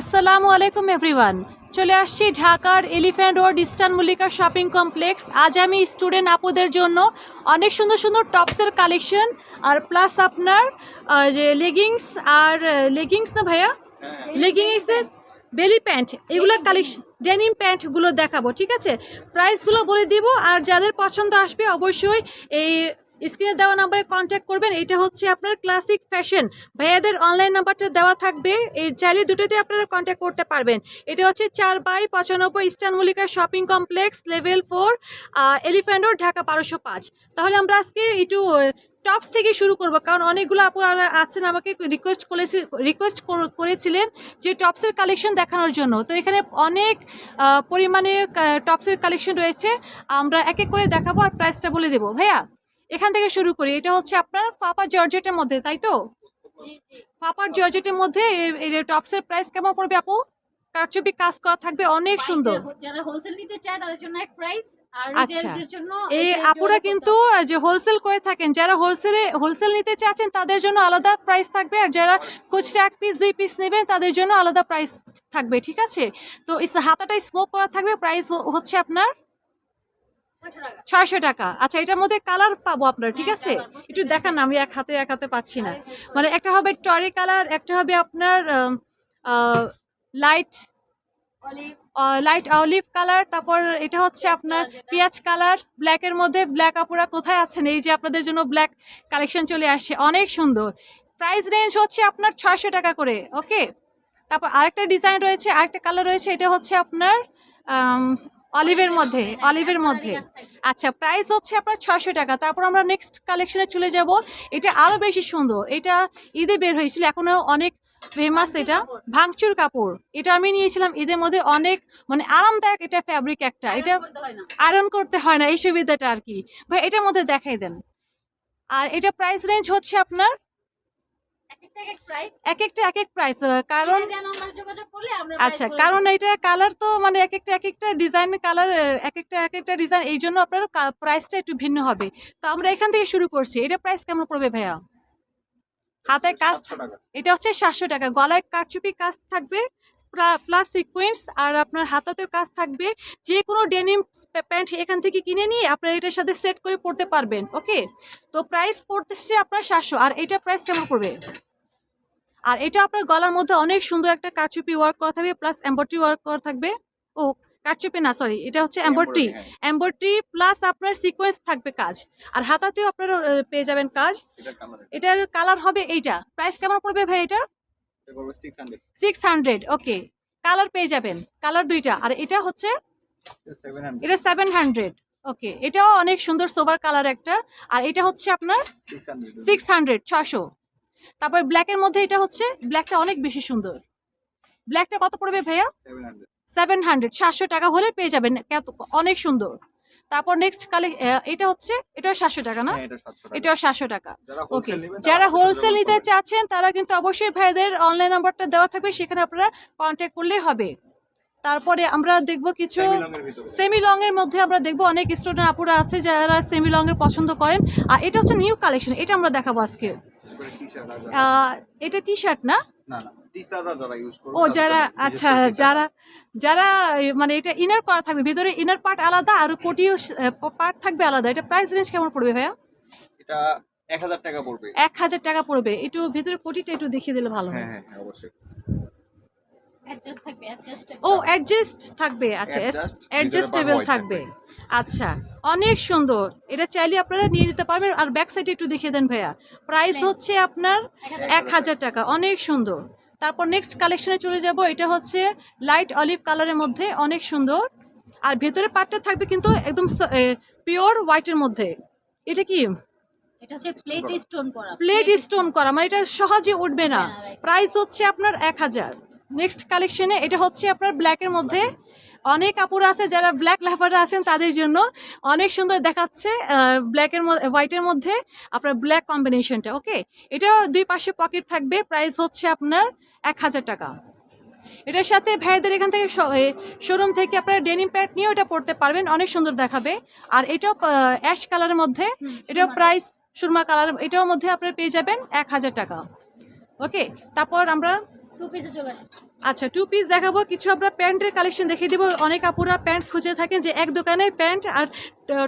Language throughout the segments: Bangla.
আসসালামু আলাইকুম এভরিওয়ান চলে আসছি ঢাকার Elephant Road Eastern Mallika shopping complex আজ আমি স্টুডেন্ট আপুদের জন্য অনেক সুন্দর সুন্দর টপসের কালেকশন আর প্লাস আপনার যে লেগিংস আর লেগিংস না ভাইয়া? লেগিংসের বেলি প্যান্ট এগুলো কালেকশন ডেনিম প্যান্টগুলো দেখাবো ঠিক আছে? প্রাইসগুলো বলে দিব আর যাদের পছন্দ আসবে অবশ্যই এই স্ক্রিনে দেওয়া নাম্বারে কন্ট্যাক্ট করবেন। এটা হচ্ছে আপনার ক্লাসিক ফ্যাশন ভাইয়াদের অনলাইন নাম্বারটা দেওয়া থাকবে। এই চাইলে দুটোতে আপনারা কন্ট্যাক্ট করতে পারবেন। এটা হচ্ছে চার বাই পঁচানব্বই Eastern Mallika shopping complex level four Elephant Road Dhaka বারোশো পাঁচ। তাহলে আমরা আজকে একটু টপস থেকে শুরু করব। কারণ অনেকগুলো আপনারা আছেন, আমাকে রিকোয়েস্ট করেছি রিকোয়েস্ট করেছিলেন যে টপসের কালেকশন দেখানোর জন্য। তো এখানে অনেক পরিমাণে টপসের কালেকশন রয়েছে। আমরা এক এক করে দেখাবো আর প্রাইসটা বলে দেবো। ভাইয়া? এখান থেকে শুরু করি। এটা হচ্ছে আপনার ফাপা জর্জেটের মধ্যে তাই তো? ফাপার জর্জেটের মধ্যে টপসের প্রাইস কেমন পড়বে আপু? কারচুপি কাজ করা থাকবে অনেক সুন্দর। যারা হোলসেল নিতে চায় তাদের জন্য এক প্রাইস আর আচ্ছা। এই আপুরা কিন্তু যে হোলসেল করে থাকেন যারা হোলসেলে হোলসেল নিতে চাচ্ছেন তাদের জন্য আলাদা প্রাইস থাকবে আর যারা খুচরা এক পিস দুই পিস নেবেন তাদের জন্য আলাদা প্রাইস থাকবে ঠিক আছে? তো ইস হাতাটা স্মোক করা থাকবে প্রাইস হচ্ছে আপনার হবে 600 টাকা। ছয়শো টাকা। আচ্ছা এটার মধ্যে কালার পাবো আপনার, ঠিক আছে? একটু দেখান আমি এক হাতে এক হাতে পাচ্ছি না। মানে একটা হবে টরি কালার একটা হবে আপনার লাইট লাইট অলিভ কালার তারপর এটা হচ্ছে আপনার পেঁয়াজ কালার ব্ল্যাকের মধ্যে ব্ল্যাক আপুরা কোথায় আছেন? এই যে আপনাদের জন্য ব্ল্যাক কালেকশন চলে আসছে, অনেক সুন্দর। প্রাইস রেঞ্জ হচ্ছে আপনার ছয়শো টাকা করে ওকে তারপর আরেকটা ডিজাইন রয়েছে, আরেকটা কালার রয়েছে, এটা হচ্ছে আপনার অলিভের মধ্যে অলিভের মধ্যে। আচ্ছা প্রাইস হচ্ছে আপনার ছয়শো টাকা। তারপর আমরা নেক্সট কালেকশনে চলে যাব। এটা আরও বেশি সুন্দর। এটা ঈদে বের হয়েছিল এখনও অনেক ফেমাস এটা। ভাঙচুর কাপড়। এটা আমি নিয়েছিলাম ঈদের মধ্যে অনেক মানে আরামদায়ক এটা ফ্যাব্রিক একটা। এটা। আয়রন করতে হয় না এই সুবিধাটা আর কি। ভাই এটার মধ্যে দেখাই দেন। আর এটা প্রাইস রেঞ্জ হচ্ছে আপনার এক একটা এক এক price। এক একটা এক এক প্রাইস কারণ আচ্ছা কারণ। এটা কালার তো মানে এক একটা এক একটা ডিজাইন কালার এক একটা এক একটা ডিজাইন এই জন্য আপনার প্রাইসটা একটু ভিন্ন হবে। তো আমরা এখান থেকে শুরু করছি। এটা প্রাইস কেমন পড়বে ভাইয়া? হাতে কাজ এটা হচ্ছে সাতশো টাকা। গলায় কারচুপি কাজ থাকবে প্লাস সিকোয়েন্স আর আপনার হাতাতেও কাজ থাকবে। যে কোনো ডেনিম প্যান্ট এখান থেকে কিনে নিয়ে আপনারা এটার সাথে সেট করে পড়তে পারবেন ওকে তো প্রাইস পড়তেছে আপনার সাতশো। আর এটা প্রাইস কেমন পড়বে? আর এটা আপনার গলার মধ্যে অনেক সুন্দর একটা কারচুপি ওয়ার্ক করা থাকবে প্লাস এম্বয়ডারি ওয়ার্ক করা থাকবে। ও কারচুপি না সরি এটা হচ্ছে এম্বয়ডারি এম্বয়ডারি প্লাস আপনার সিকোয়েন্স থাকবে কাজ। আর হাতাতেও আপনারা পেয়ে যাবেন কাজ। এটার কালার হবে এইটা। প্রাইস কেমন পড়বে ভাই এটা? সিক্স হান্ড্রেড ওকে কালার পেয়ে যাবেন কালার দুইটা। আর এটা হচ্ছে এটা সেভেন হান্ড্রেড ওকে এটাও অনেক সুন্দর সোবার কালার একটা। আর এটা হচ্ছে আপনার সিক্স হান্ড্রেড ছশো তারপর ব্ল্যাকের মধ্যে এটা হচ্ছে ব্ল্যাকটা অনেক বেশি সুন্দর। ব্ল্যাকটা কত পড়বে ভাইয়া? সেভেন হান্ড্রেড সাতশো টাকা হলে পেয়ে যাবেন কত অনেক সুন্দর। তারপর নেক্সট কালে এটা হচ্ছে এটাও সাতশো টাকা না? এটাও সাতশো টাকা। ওকে যারা হোলসেল নিতে চাচ্ছেন তারা কিন্তু অবশ্যই ভাইদের অনলাইন নাম্বারটা দেওয়া থাকবে সেখানে আপনারা কন্ট্যাক্ট করলেই হবে। তারপরে আমরা দেখব কিছু সেমি লং এর মধ্যে আমরা দেখব অনেক স্টুডেন্ট আপুরা আছে যারা সেমি লং এর পছন্দ করেন। আর এটা হচ্ছে নিউ কালেকশন এটা আমরা দেখাবো আজকে। এটা টি শার্ট না ও যারা আচ্ছা যারা যারা মানে এটা ইনার করা থাকবে ভিতরে ইনার পার্ট আলাদা আর কোটিও পার্ট থাকবে আলাদা। এটা প্রাইস রেঞ্জ কেমন পড়বে ভাইয়া? এটা এক হাজার টাকা পড়বে। এক হাজার টাকা পড়বে। একটু ভিতরে কোটিটা একটু দেখিয়ে দিলে ভালো হয়। হ্যাঁ হ্যাঁ হ্যাঁ, অবশ্যই। থাকবে, ও অ্যাডজাস্ট থাকবে আচ্ছা অ্যাডজাস্টেবল থাকবে। আচ্ছা অনেক সুন্দর। এটা চাইলে আপনারা নিয়ে নিতে পারবেন আর ব্যাক সাইডে একটু দেখিয়ে দেন ভাইয়া। প্রাইস হচ্ছে আপনার এক হাজার টাকা। অনেক সুন্দর। তারপর নেক্সট কালেকশনে চলে যাব এটা হচ্ছে লাইট অলিভ কালারের মধ্যে অনেক সুন্দর। আর ভেতরে পাটটা থাকবে কিন্তু একদম পিওর হোয়াইটের মধ্যে। এটা কি? এটা হচ্ছে প্লেট স্টোন করা। প্লেট স্টোন করা মানে এটা সহজে উঠবে না। হ্যাঁ, প্রাইস হচ্ছে আপনার এক হাজার। নেক্সট কালেকশনে এটা হচ্ছে আপনার ব্ল্যাকের মধ্যে। অনেক কাপড় আছে যারা ব্ল্যাক লাভাররা আছেন তাদের জন্য। অনেক সুন্দর দেখাচ্ছে ব্ল্যাকের মধ্যে হোয়াইটের মধ্যে আপনার ব্ল্যাক কম্বিনেশনটা ওকে এটা দুই পাশে পকেট থাকবে প্রাইস হচ্ছে আপনার এক হাজার টাকা। এটার সাথে ভাইদের এখান থেকে শোরুম থেকে আপনারা ডেনিম প্যান্ট নিয়েও এটা পড়তে পারবেন অনেক সুন্দর দেখাবে। আর এটাও অ্যাশ কালারের মধ্যে। এটাও প্রাইস সুরমা কালার এটার মধ্যে আপনারা পেয়ে যাবেন এক হাজার টাকা। ওকে তারপর আমরা আচ্ছা টু পিস দেখাবো। কিছু আমরা প্যান্টের কালেকশন দেখিয়ে দিব। অনেক আপুরা প্যান্ট খুঁজে থাকেন যে এক দোকানে প্যান্ট আর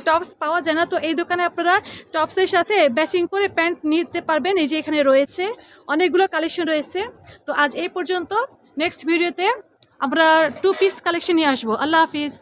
টপস পাওয়া যায় না। তো এই দোকানে আপনারা টপসের সাথে ব্যাচিং করে প্যান্ট নিতে পারবেন। এই যে এখানে রয়েছে, অনেকগুলো কালেকশন রয়েছে। তো আজ এই পর্যন্ত নেক্সট ভিডিওতে আমরা টু পিস কালেকশন নিয়ে আসব। আল্লাহ হাফিজ।